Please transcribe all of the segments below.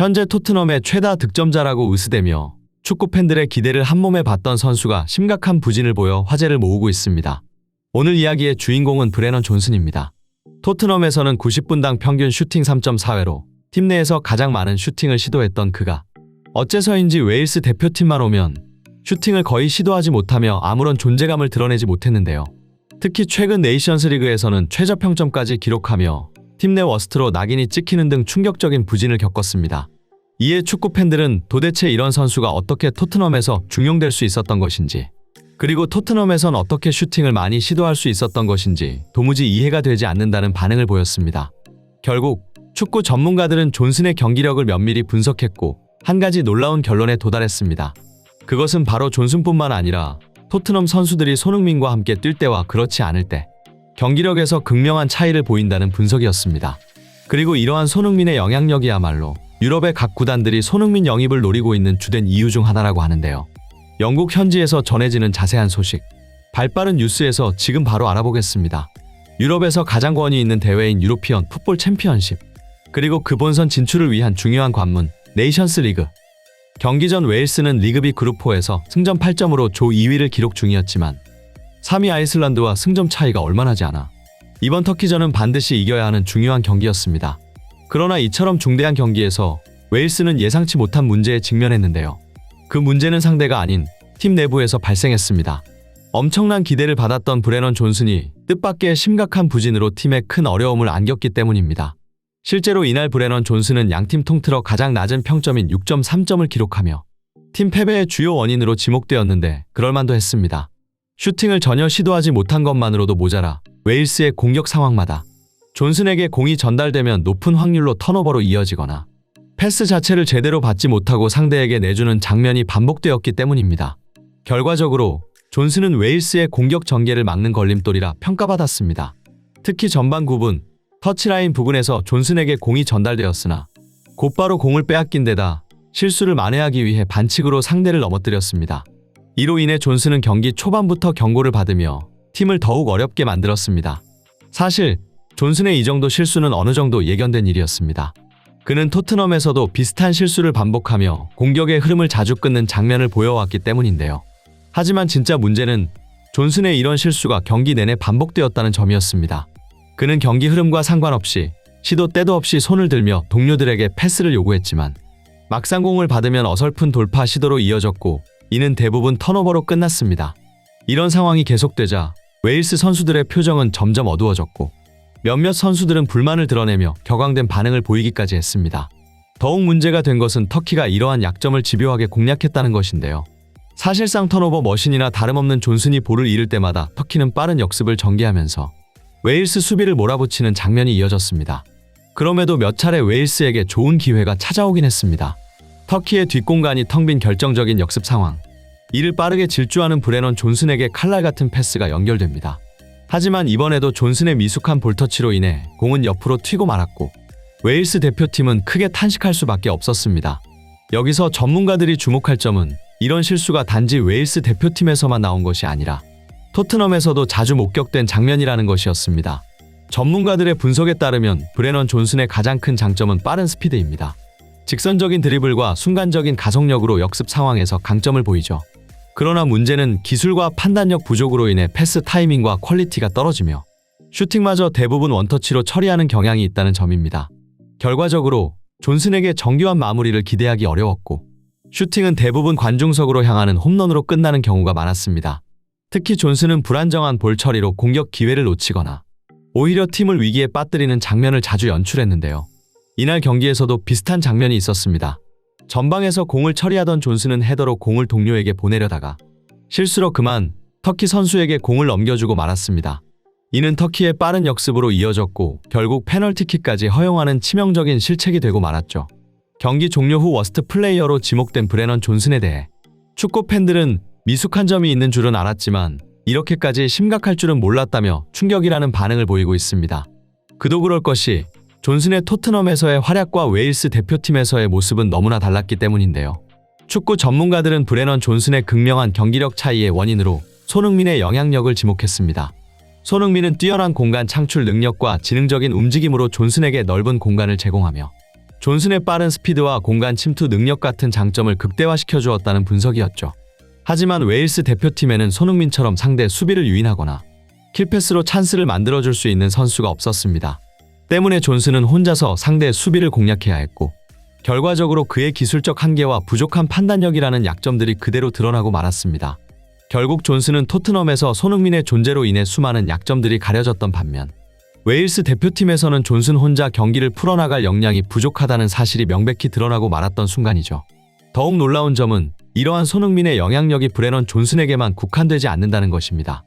현재 토트넘의 최다 득점자라고 으스대며 축구 팬들의 기대를 한몸에 받던 선수가 심각한 부진을 보여 화제를 모으고 있습니다. 오늘 이야기의 주인공은 브레넌 존슨입니다. 토트넘에서는 90분당 평균 슈팅 3.4회로 팀 내에서 가장 많은 슈팅을 시도했던 그가 어째서인지 웨일스 대표팀만 오면 슈팅을 거의 시도하지 못하며 아무런 존재감을 드러내지 못했는데요. 특히 최근 네이션스 리그에서는 최저 평점까지 기록하며 팀 내 워스트로 낙인이 찍히는 등 충격적인 부진을 겪었습니다. 이에 축구 팬들은 도대체 이런 선수가 어떻게 토트넘에서 중용될 수 있었던 것인지, 그리고 토트넘에선 어떻게 슈팅을 많이 시도할 수 있었던 것인지 도무지 이해가 되지 않는다는 반응을 보였습니다. 결국 축구 전문가들은 존슨의 경기력을 면밀히 분석했고 한 가지 놀라운 결론에 도달했습니다. 그것은 바로 존슨뿐만 아니라 토트넘 선수들이 손흥민과 함께 뛸 때와 그렇지 않을 때 경기력에서 극명한 차이를 보인다는 분석이었습니다. 그리고 이러한 손흥민의 영향력이야말로 유럽의 각 구단들이 손흥민 영입을 노리고 있는 주된 이유 중 하나라고 하는데요. 영국 현지에서 전해지는 자세한 소식, 발빠른 뉴스에서 지금 바로 알아보겠습니다. 유럽에서 가장 권위 있는 대회인 유로피언 풋볼 챔피언십, 그리고 그 본선 진출을 위한 중요한 관문, 네이션스 리그. 경기 전 웨일스는 리그 B 그룹 4에서 승점 8점으로 조 2위를 기록 중이었지만 3위 아이슬란드와 승점 차이가 얼마 나지 않아 이번 터키전은 반드시 이겨야 하는 중요한 경기였습니다. 그러나 이처럼 중대한 경기에서 웨일스는 예상치 못한 문제에 직면했는데요. 그 문제는 상대가 아닌 팀 내부에서 발생했습니다. 엄청난 기대를 받았던 브레넌 존슨이 뜻밖의 심각한 부진으로 팀에 큰 어려움을 안겼기 때문입니다. 실제로 이날 브레넌 존슨은 양팀 통틀어 가장 낮은 평점인 6.3점을 기록하며 팀 패배의 주요 원인으로 지목되었는데 그럴만도 했습니다. 슈팅을 전혀 시도하지 못한 것만으로도 모자라 웨일스의 공격 상황마다 존슨에게 공이 전달되면 높은 확률로 턴오버로 이어지거나 패스 자체를 제대로 받지 못하고 상대에게 내주는 장면이 반복되었기 때문입니다. 결과적으로 존슨은 웨일스의 공격 전개를 막는 걸림돌이라 평가받았습니다. 특히 전반 9분 터치라인 부근에서 존슨에게 공이 전달되었으나 곧바로 공을 빼앗긴 데다 실수를 만회하기 위해 반칙으로 상대를 넘어뜨렸습니다. 이로 인해 존슨은 경기 초반부터 경고를 받으며 팀을 더욱 어렵게 만들었습니다. 사실 존슨의 이 정도 실수는 어느 정도 예견된 일이었습니다. 그는 토트넘에서도 비슷한 실수를 반복하며 공격의 흐름을 자주 끊는 장면을 보여왔기 때문인데요. 하지만 진짜 문제는 존슨의 이런 실수가 경기 내내 반복되었다는 점이었습니다. 그는 경기 흐름과 상관없이 시도 때도 없이 손을 들며 동료들에게 패스를 요구했지만 막상 공을 받으면 어설픈 돌파 시도로 이어졌고 이는 대부분 턴오버로 끝났습니다. 이런 상황이 계속되자 웨일스 선수들의 표정은 점점 어두워졌고 몇몇 선수들은 불만을 드러내며 격앙된 반응을 보이기까지 했습니다. 더욱 문제가 된 것은 터키가 이러한 약점을 집요하게 공략했다는 것인데요. 사실상 턴오버 머신이나 다름없는 존슨이 볼을 잃을 때마다 터키는 빠른 역습을 전개하면서 웨일스 수비를 몰아붙이는 장면이 이어졌습니다. 그럼에도 몇 차례 웨일스에게 좋은 기회가 찾아오긴 했습니다. 터키의 뒷공간이 텅 빈 결정적인 역습 상황. 이를 빠르게 질주하는 브레넌 존슨에게 칼날 같은 패스가 연결됩니다. 하지만 이번에도 존슨의 미숙한 볼터치로 인해 공은 옆으로 튀고 말았고 웨일스 대표팀은 크게 탄식할 수밖에 없었습니다. 여기서 전문가들이 주목할 점은 이런 실수가 단지 웨일스 대표팀에서만 나온 것이 아니라 토트넘에서도 자주 목격된 장면이라는 것이었습니다. 전문가들의 분석에 따르면 브레넌 존슨의 가장 큰 장점은 빠른 스피드입니다. 직선적인 드리블과 순간적인 가속력으로 역습 상황에서 강점을 보이죠. 그러나 문제는 기술과 판단력 부족으로 인해 패스 타이밍과 퀄리티가 떨어지며 슈팅마저 대부분 원터치로 처리하는 경향이 있다는 점입니다. 결과적으로 존슨에게 정교한 마무리를 기대하기 어려웠고 슈팅은 대부분 관중석으로 향하는 홈런으로 끝나는 경우가 많았습니다. 특히 존슨은 불안정한 볼 처리로 공격 기회를 놓치거나 오히려 팀을 위기에 빠뜨리는 장면을 자주 연출했는데요. 이날 경기에서도 비슷한 장면이 있었습니다. 전방에서 공을 처리하던 존슨은 헤더로 공을 동료에게 보내려다가 실수로 그만 터키 선수에게 공을 넘겨주고 말았습니다. 이는 터키의 빠른 역습으로 이어졌고 결국 페널티킥까지 허용하는 치명적인 실책이 되고 말았죠. 경기 종료 후 워스트 플레이어로 지목된 브레넌 존슨에 대해 축구 팬들은 미숙한 점이 있는 줄은 알았지만 이렇게까지 심각할 줄은 몰랐다며 충격이라는 반응을 보이고 있습니다. 그도 그럴 것이 존슨의 토트넘에서의 활약과 웨일스 대표팀에서의 모습은 너무나 달랐기 때문인데요. 축구 전문가들은 브레넌 존슨의 극명한 경기력 차이의 원인으로 손흥민의 영향력을 지목했습니다. 손흥민은 뛰어난 공간 창출 능력과 지능적인 움직임으로 존슨에게 넓은 공간을 제공하며 존슨의 빠른 스피드와 공간 침투 능력 같은 장점을 극대화시켜 주었다는 분석이었죠. 하지만 웨일스 대표팀에는 손흥민처럼 상대 수비를 유인하거나 킬패스로 찬스를 만들어줄 수 있는 선수가 없었습니다. 때문에 존슨은 혼자서 상대 수비를 공략해야 했고 결과적으로 그의 기술적 한계와 부족한 판단력이라는 약점들이 그대로 드러나고 말았습니다. 결국 존슨은 토트넘에서 손흥민의 존재로 인해 수많은 약점들이 가려졌던 반면 웨일스 대표팀에서는 존슨 혼자 경기를 풀어나갈 역량이 부족하다는 사실이 명백히 드러나고 말았던 순간이죠. 더욱 놀라운 점은 이러한 손흥민의 영향력이 브레넌 존슨에게만 국한되지 않는다는 것입니다.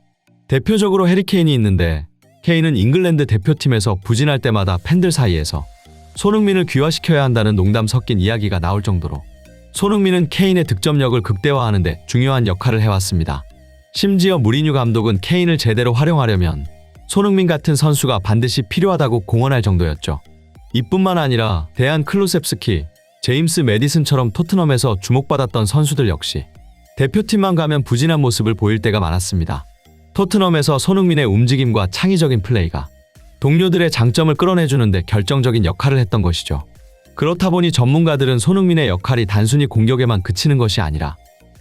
대표적으로 해리케인이 있는데 케인은 잉글랜드 대표팀에서 부진할 때마다 팬들 사이에서 손흥민을 귀화시켜야 한다는 농담 섞인 이야기가 나올 정도로 손흥민은 케인의 득점력을 극대화하는데 중요한 역할을 해왔습니다. 심지어 무리뉴 감독은 케인을 제대로 활용하려면 손흥민 같은 선수가 반드시 필요하다고 공언할 정도였죠. 이뿐만 아니라 대한 클루셉스키, 제임스 메디슨처럼 토트넘에서 주목받았던 선수들 역시 대표팀만 가면 부진한 모습을 보일 때가 많았습니다. 토트넘에서 손흥민의 움직임과 창의적인 플레이가 동료들의 장점을 끌어내주는데 결정적인 역할을 했던 것이죠. 그렇다 보니 전문가들은 손흥민의 역할이 단순히 공격에만 그치는 것이 아니라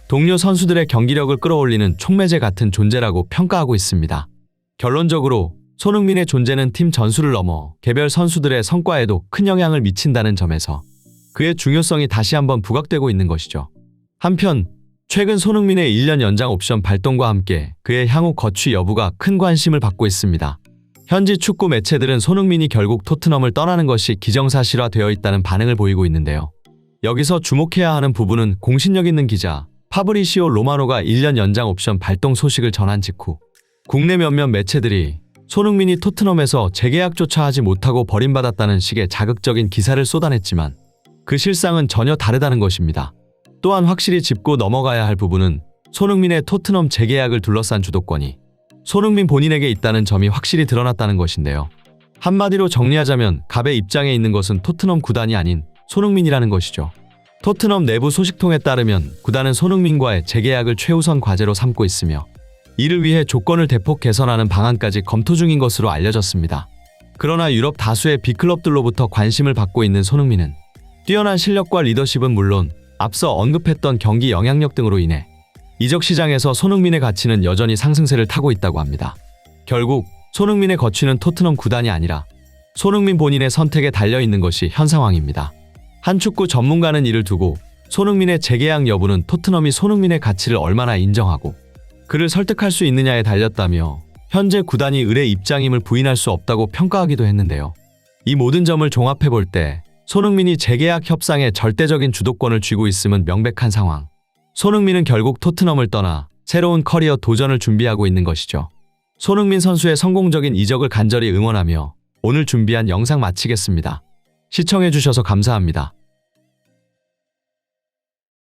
동료 선수들의 경기력을 끌어올리는 촉매제 같은 존재라고 평가하고 있습니다. 결론적으로 손흥민의 존재는 팀 전술을 넘어 개별 선수들의 성과에도 큰 영향을 미친다는 점에서 그의 중요성이 다시 한번 부각되고 있는 것이죠. 한편 최근 손흥민의 1년 연장 옵션 발동과 함께 그의 향후 거취 여부가 큰 관심을 받고 있습니다. 현지 축구 매체들은 손흥민이 결국 토트넘을 떠나는 것이 기정사실화 되어 있다는 반응을 보이고 있는데요. 여기서 주목해야 하는 부분은 공신력 있는 기자 파브리시오 로마노가 1년 연장 옵션 발동 소식을 전한 직후 국내 몇몇 매체들이 손흥민이 토트넘에서 재계약조차 하지 못하고 버림받았다는 식의 자극적인 기사를 쏟아냈지만 그 실상은 전혀 다르다는 것입니다. 또한 확실히 짚고 넘어가야 할 부분은 손흥민의 토트넘 재계약을 둘러싼 주도권이 손흥민 본인에게 있다는 점이 확실히 드러났다는 것인데요. 한마디로 정리하자면 갑의 입장에 있는 것은 토트넘 구단이 아닌 손흥민이라는 것이죠. 토트넘 내부 소식통에 따르면 구단은 손흥민과의 재계약을 최우선 과제로 삼고 있으며 이를 위해 조건을 대폭 개선하는 방안까지 검토 중인 것으로 알려졌습니다. 그러나 유럽 다수의 빅클럽들로부터 관심을 받고 있는 손흥민은 뛰어난 실력과 리더십은 물론 앞서 언급했던 경기 영향력 등으로 인해 이적 시장에서 손흥민의 가치는 여전히 상승세를 타고 있다고 합니다. 결국 손흥민의 거취는 토트넘 구단이 아니라 손흥민 본인의 선택에 달려 있는 것이 현 상황입니다. 한 축구 전문가는 이를 두고 손흥민의 재계약 여부는 토트넘이 손흥민의 가치를 얼마나 인정하고 그를 설득할 수 있느냐에 달렸다며 현재 구단이 을의 입장임을 부인할 수 없다고 평가하기도 했는데요. 이 모든 점을 종합해 볼 때 손흥민이 재계약 협상에 절대적인 주도권을 쥐고 있음은 명백한 상황. 손흥민은 결국 토트넘을 떠나 새로운 커리어 도전을 준비하고 있는 것이죠. 손흥민 선수의 성공적인 이적을 간절히 응원하며 오늘 준비한 영상 마치겠습니다. 시청해주셔서 감사합니다.